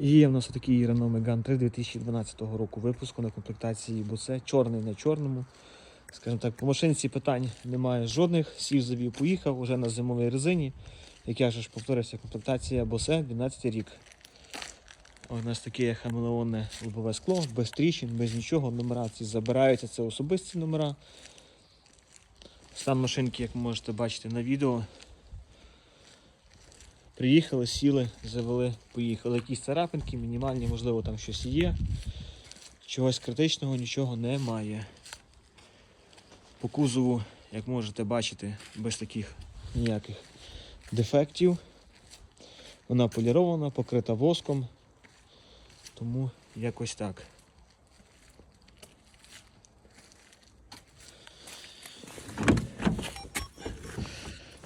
Є в нас такий Renault Megane 3 2012 року випуску на комплектації Босе. Чорний на чорному. Скажімо так, по машинці питань немає жодних. Сів завів, поїхав уже на зимовій резині. Як я вже ж повторився, комплектація Босе 12 рік. У нас таке хамелеонне лобове скло, без тріщин, без нічого. Нумерації забираються, це особисті номера. Стан машинки, як можете бачити на відео. Приїхали, сіли, завели, поїхали. Якісь царапинки, мінімальні, можливо, там щось є. Чогось критичного нічого немає. По кузову, як можете бачити, без таких ніяких дефектів. Вона полірована, покрита воском. Тому якось так.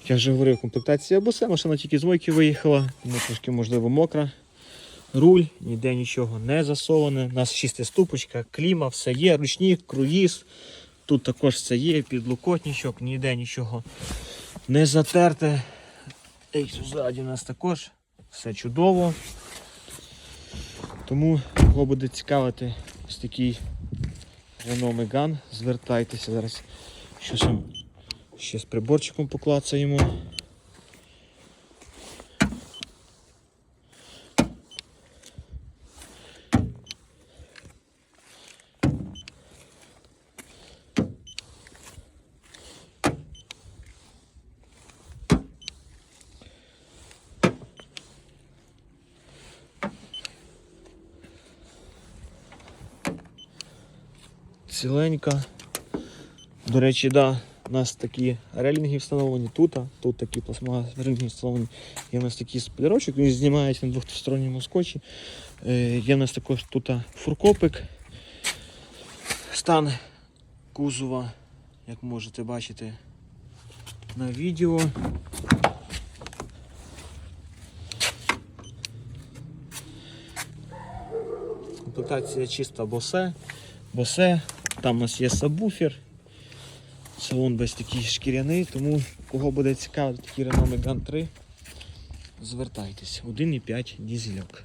Я вже говорив, комплектація босе, машина тільки з мойки виїхала, тому трошки можливо мокра. Руль, ніде нічого не засоване. У нас шестиступочка, кліма, все є, ручник, круїз. Тут також все є, підлокотничок, ніде нічого не затерте. Ей, ззаді у нас також все чудово. Тому, кого буде цікавити ось такий Renault Megane, звертайтеся зараз. Щось вам ще з приборчиком поклацаємо. Ціленька. До речі, да, у нас такі релінги встановлені тут, тут такі пластмасові релінги встановлені. Є у нас такий сплірочок, він знімається на двохсторонньому скотчі. Е, є у нас також тут фуркопик. Стан кузова, як можете бачити на відео. Комплектація чиста босе. Босе. Там у нас є сабвуфер. Салон весь такий шкіряний, тому кого буде цікавий такий Renault Megane 3, звертайтесь. 1,5 дізельок.